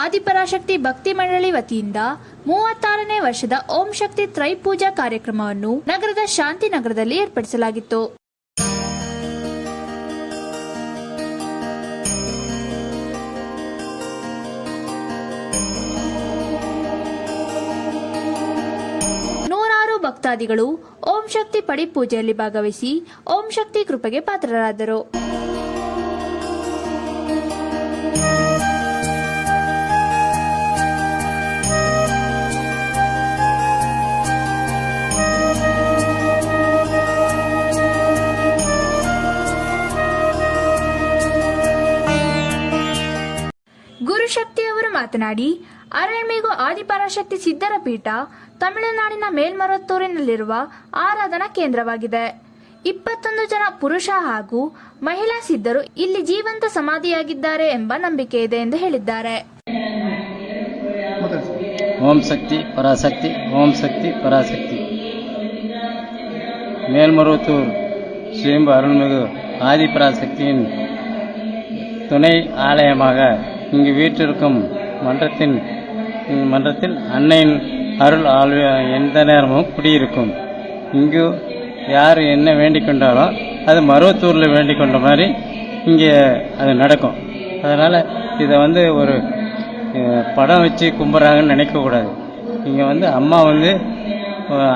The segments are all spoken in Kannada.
ಆದಿಪರಾಶಕ್ತಿ ಭಕ್ತಿ ಮಂಡಳಿ ವತಿಯಿಂದ ಮೂವತ್ತಾರನೇ ವರ್ಷದ ಓಂ ಶಕ್ತಿ ತ್ರೈಪೂಜಾ ಕಾರ್ಯಕ್ರಮವನ್ನು ನಗರದ ಶಾಂತಿನಗರದಲ್ಲಿ ಏರ್ಪಡಿಸಲಾಗಿತ್ತು. ನೂರಾರು ಭಕ್ತಾದಿಗಳು ಓಂ ಶಕ್ತಿ ಪಡಿ ಪೂಜೆಯಲ್ಲಿ ಭಾಗವಹಿಸಿ ಓಂ ಶಕ್ತಿ ಕೃಪೆಗೆ ಪಾತ್ರರಾದರು. ಗುರುಶಕ್ತಿ ಅವರು ಮಾತನಾಡಿ ಅರಣ್ಮೇಗು ಆದಿಪರಾಶಕ್ತಿ ಸಿದ್ಧರ ಪೀಠ ತಮಿಳುನಾಡಿನ ಮೇಲ್ಮರತ್ತೂರಿನಲ್ಲಿರುವ ಆರಾಧನಾ ಕೇಂದ್ರವಾಗಿದೆ ಇಪ್ಪತ್ತೊಂದು ಜನ ಪುರುಷ ಹಾಗೂ ಮಹಿಳಾ ಸಿದ್ಧರು ಇಲ್ಲಿ ಜೀವಂತ ಸಮಾಧಿಯಾಗಿದ್ದಾರೆ ಎಂಬ ನಂಬಿಕೆ ಇದೆ ಎಂದು ಹೇಳಿದ್ದಾರೆ ಓಂ ಶಕ್ತಿ பராசக்தி ஓம் சக்தி பராசக்தி மேல்மருவத்தூர் ஸ்ரீம்பு அருள்மிகு ஆதிபராசக்தியின் துணை ஆலயமாக இங்கு வீற்றிருக்கும் மன்றத்தின் மன்றத்தில் அன்னையின் அருள் ஆழ்வு எந்த நேரமும் குடியிருக்கும். இங்கு யார் என்ன வேண்டிக் கொண்டாலும் அது மருவத்தூரில் வேண்டிக் கொண்ட மாதிரி இங்கே அது நடக்கும். அதனால் இதை வந்து ஒரு படம் வச்சு கும்பிட்றாங்கன்னு நினைக்கக்கூடாது இங்கே வந்து அம்மா வந்து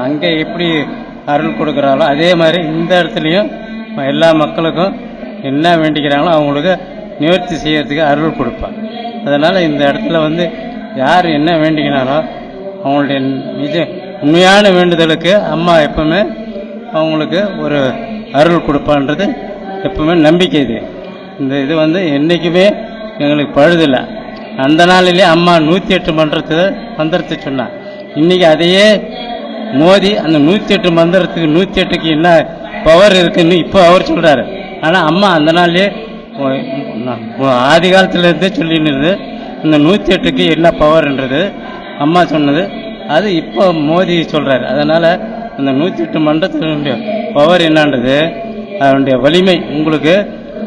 அங்கே எப்படி அருள் கொடுக்குறாங்களோ அதே மாதிரி இந்த இடத்துலையும் எல்லா மக்களுக்கும் என்ன வேண்டிக்கிறாங்களோ அவங்களுக்கு நிவர்த்தி செய்யறதுக்கு அருள் கொடுப்பான் அதனால் இந்த இடத்துல வந்து யார் என்ன வேண்டிக்கினாலும் அவங்களுடைய நிஜ உண்மையான வேண்டுதலுக்கு அம்மா எப்பவுமே அவங்களுக்கு ஒரு அருள் கொடுப்பான்றது எப்பவுமே நம்பிக்கை இது. இந்த இது வந்து என்றைக்குமே எங்களுக்கு பழுதில்லை. அந்த நாளிலே அம்மா நூற்றி எட்டு மன்றத்தை மந்திரத்தை சொன்னான் இன்றைக்கி அதையே மோதி அந்த நூற்றி எட்டு மந்திரத்துக்கு நூற்றி எட்டுக்கு என்ன பவர் இருக்குன்னு இப்போ அவர் சொல்கிறாரு ஆனால் அம்மா அந்த நாள்லேயே ஆதி காலத்துலேருந்தே சொல்லின்னு இந்த நூற்றி எட்டுக்கு என்ன பவர்ன்றது அம்மா சொன்னது. அது இப்போ மோதி சொல்கிறாரு அதனால் அந்த நூற்றி எட்டு மன்றத்தினுடைய பவர் என்னன்றது அதனுடைய வலிமை உங்களுக்கு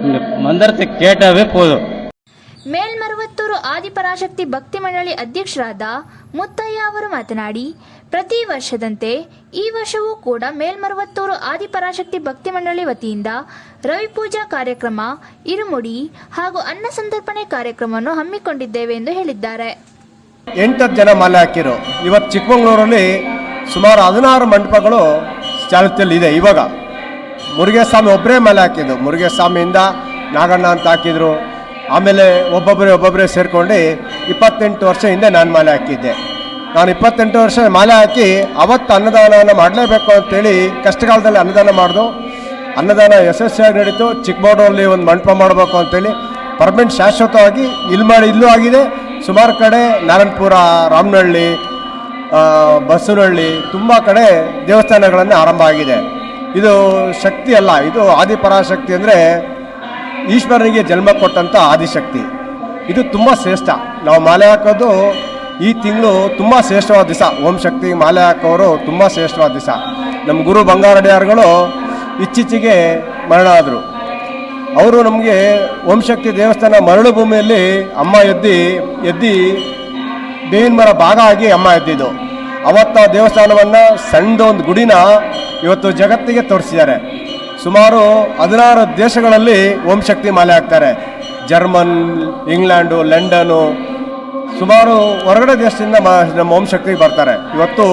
இந்த மந்திரத்தை கேட்டாவே போதும். ಮೇಲ್ಮರುವತ್ತೂರು ಆದಿಪರಾಶಕ್ತಿ ಭಕ್ತಿ ಮಂಡಳಿ ಅಧ್ಯಕ್ಷರಾದ ಮುತ್ತಯ್ಯ ಅವರು ಮಾತನಾಡಿ, ಪ್ರತಿ ವರ್ಷದಂತೆ ಈ ವರ್ಷವೂ ಕೂಡ ಮೇಲ್ಮರುವತ್ತೂರು ಆದಿಪರಾಶಕ್ತಿ ಭಕ್ತಿ ಮಂಡಳಿ ವತಿಯಿಂದ ರವಿಪೂಜಾ ಕಾರ್ಯಕ್ರಮ, ಇರುಮುಡಿ ಹಾಗೂ ಅನ್ನ ಸಂತರ್ಪಣೆ ಕಾರ್ಯಕ್ರಮವನ್ನು ಹಮ್ಮಿಕೊಂಡಿದ್ದೇವೆ ಎಂದು ಹೇಳಿದ್ದಾರೆ. ಎಂಟತ್ತು ಜನ ಮಾಲೆ ಹಾಕಿರು, ಇವತ್ತು ಚಿಕ್ಕಮಗಳೂರಲ್ಲಿ ಸುಮಾರು ಹದಿನಾರು ಮಂಟಪಗಳು ಚಾಲತಿಯಲ್ಲಿ ಇದೆ. ಇವಾಗ ಮುರುಗೇಸ್ವಾಮಿ ಒಬ್ಬರೇ ಮಾಲೆ ಹಾಕಿದ್ದು. ಮುರುಗೇಸ್ವಾಮಿಯಿಂದ ನಾಗಣ್ಣ ಅಂತ ಹಾಕಿದ್ರು. ಆಮೇಲೆ ಒಬ್ಬೊಬ್ಬರೇ ಒಬ್ಬೊಬ್ಬರೇ ಸೇರಿಕೊಂಡು ಇಪ್ಪತ್ತೆಂಟು ವರ್ಷ ಹಿಂದೆ ನಾನು ಮಾಲೆ ಹಾಕಿದ್ದೆ. ನಾನು ಇಪ್ಪತ್ತೆಂಟು ವರ್ಷ ಮಾಲೆ ಹಾಕಿ ಅವತ್ತು ಅನ್ನದಾನವನ್ನು ಮಾಡಲೇಬೇಕು ಅಂತೇಳಿ ಕಷ್ಟಕಾಲದಲ್ಲಿ ಅನ್ನದಾನ ಮಾಡಿದು, ಅನ್ನದಾನ ಯಶಸ್ವಿಯಾಗಿ ನಡೀತು, ಚಿಕ್ಕಮಗಳೂರಲ್ಲಿ ಒಂದು ಮಂಟಪ ಮಾಡಬೇಕು ಅಂತೇಳಿ ಪರ್ಮನೆಂಟ್ ಶಾಶ್ವತವಾಗಿ ಇಲ್ಲಿ ಮಾಡಿ ಇಲ್ಲೂ ಆಗಿದೆ. ಸುಮಾರು ಕಡೆ ನಾರಾಯಣಪುರ, ರಾಮನಹಳ್ಳಿ ಬಸವನಹಳ್ಳಿ ತುಂಬ ಕಡೆ ದೇವಸ್ಥಾನಗಳನ್ನು ಆರಂಭ ಆಗಿದೆ. ಇದು ಶಕ್ತಿ ಅಲ್ಲ, ಇದು ಆದಿಪರಾಶಕ್ತಿ ಅಂದರೆ ಈಶ್ವರನಿಗೆ ಜನ್ಮ ಕೊಟ್ಟಂಥ ಆದಿಶಕ್ತಿ. ಇದು ತುಂಬ ಶ್ರೇಷ್ಠ. ನಾವು ಮಾಲೆ ಹಾಕೋದು ಈ ತಿಂಗಳು ತುಂಬ ಶ್ರೇಷ್ಠವಾದ ದಿವಸ. ಓಂ ಶಕ್ತಿ ಮಾಲೆ ಹಾಕೋರು ತುಂಬ ಶ್ರೇಷ್ಠವಾದ ದಿವಸ. ನಮ್ಮ ಗುರು ಬಂಗಾರಡಿಯಾರ್ಗಳು ಇತ್ತೀಚೆಗೆ ಮರಣ ಆದರು ಅವರು ನಮಗೆ ಓಂ ಶಕ್ತಿ ದೇವಸ್ಥಾನ ಮರಳು ಭೂಮಿಯಲ್ಲಿ ಅಮ್ಮ ಎದ್ದಿ ಎದ್ದಿ ಬೇವಿನ ಮರ ಭಾಗ ಆಗಿ ಅಮ್ಮ ಎದ್ದಿದ್ದು. ಅವತ್ತು ದೇವಸ್ಥಾನವನ್ನು ಸಣ್ಣದೊಂದು ಗುಡಿನ ಇವತ್ತು ಜಗತ್ತಿಗೆ ತೋರಿಸಿದ್ದಾರೆ. ಸುಮಾರು ಹದಿನಾರು ದೇಶಗಳಲ್ಲಿ ಓಂ ಶಕ್ತಿ ಮಾಲೆ ಹಾಕ್ತಾರೆ. ಜರ್ಮನ್, ಇಂಗ್ಲೆಂಡು, ಲಂಡನು, ಸುಮಾರು ಹೊರಗಡೆ ದೇಶದಿಂದ ಮಾ, ನಮ್ಮ ಓಂ ಶಕ್ತಿಗೆ ಬರ್ತಾರೆ. ಇವತ್ತು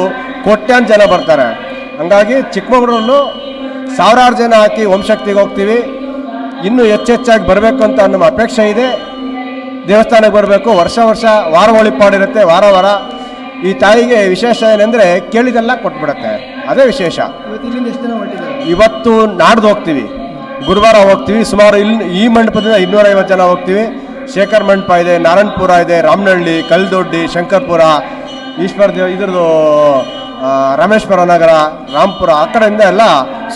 ಕೋಟ್ಯಾನ್ ಜನ ಬರ್ತಾರೆ. ಹಂಗಾಗಿ ಚಿಕ್ಕಮಗಳೂರಲ್ಲೂ ಸಾವಿರಾರು ಜನ ಹಾಕಿ ಓಂ ಶಕ್ತಿಗೆ ಹೋಗ್ತೀವಿ. ಇನ್ನೂ ಹೆಚ್ಚೆಚ್ಚಾಗಿ ಬರಬೇಕು ಅಂತ ನಮ್ಮ ಅಪೇಕ್ಷೆ ಇದೆ. ದೇವಸ್ಥಾನಕ್ಕೆ ಬರಬೇಕು. ವರ್ಷ ವರ್ಷ ವಾರ ಒಳಿಪಾಡಿರುತ್ತೆ ವಾರ ವಾರ ಈ ತಾಯಿಗೆ ವಿಶೇಷ ಏನಂದರೆ ಕೇಳಿದೆಲ್ಲ ಕೊಟ್ಬಿಡತ್ತೆ. ಅದೇ ವಿಶೇಷ. ಇವತ್ತು ನಾಡ್ದು ಹೋಗ್ತೀವಿ. ಗುರುವಾರ ಹೋಗ್ತೀವಿ. ಸುಮಾರು ಇಲ್ಲಿ ಈ ಮಂಟಪದಿಂದ ಇನ್ನೂರೈವತ್ತು ಜನ ಹೋಗ್ತೀವಿ. ಶೇಖರ್ ಮಂಟಪ ಇದೆ ನಾರಾಯಣಪುರ ಇದೆ ರಾಮನಹಳ್ಳಿ ಕಲ್ದೊಡ್ಡಿ ಶಂಕರ್ಪುರ ಈಶ್ವರ ದೇವ ಇದ್ರದ್ದು ರಾಮೇಶ್ವರ ನಗರ ರಾಮ್ಪುರ ಆ ಕಡೆಯಿಂದ ಎಲ್ಲ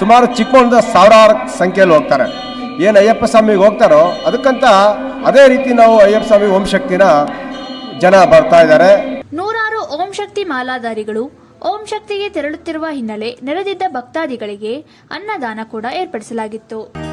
ಸುಮಾರು ಚಿಕ್ಕಮಂದ ಸಾವಿರಾರು ಸಂಖ್ಯೆಯಲ್ಲಿ ಹೋಗ್ತಾರೆ. ಏನು ಅಯ್ಯಪ್ಪ ಸ್ವಾಮಿಗೆ ಹೋಗ್ತಾರೋ ಅದಕ್ಕಂತ ಅದೇ ರೀತಿ ನಾವು ಅಯ್ಯಪ್ಪ ಸ್ವಾಮಿ ಓಂ ಶಕ್ತಿನ ಜನ ಬರ್ತಾ ಇದ್ದಾರೆ. ನೂರಾರು ಓಂ ಶಕ್ತಿ ಮಾಲಾಧಾರಿಗಳು ಓಂ ಶಕ್ತಿಗೆ ತೆರಳುತ್ತಿರುವ ಹಿನ್ನೆಲೆ ನೆರೆದಿದ್ದ ಭಕ್ತಾದಿಗಳಿಗೆ ಅನ್ನದಾನ ಕೂಡ ಏರ್ಪಡಿಸಲಾಗಿತ್ತು.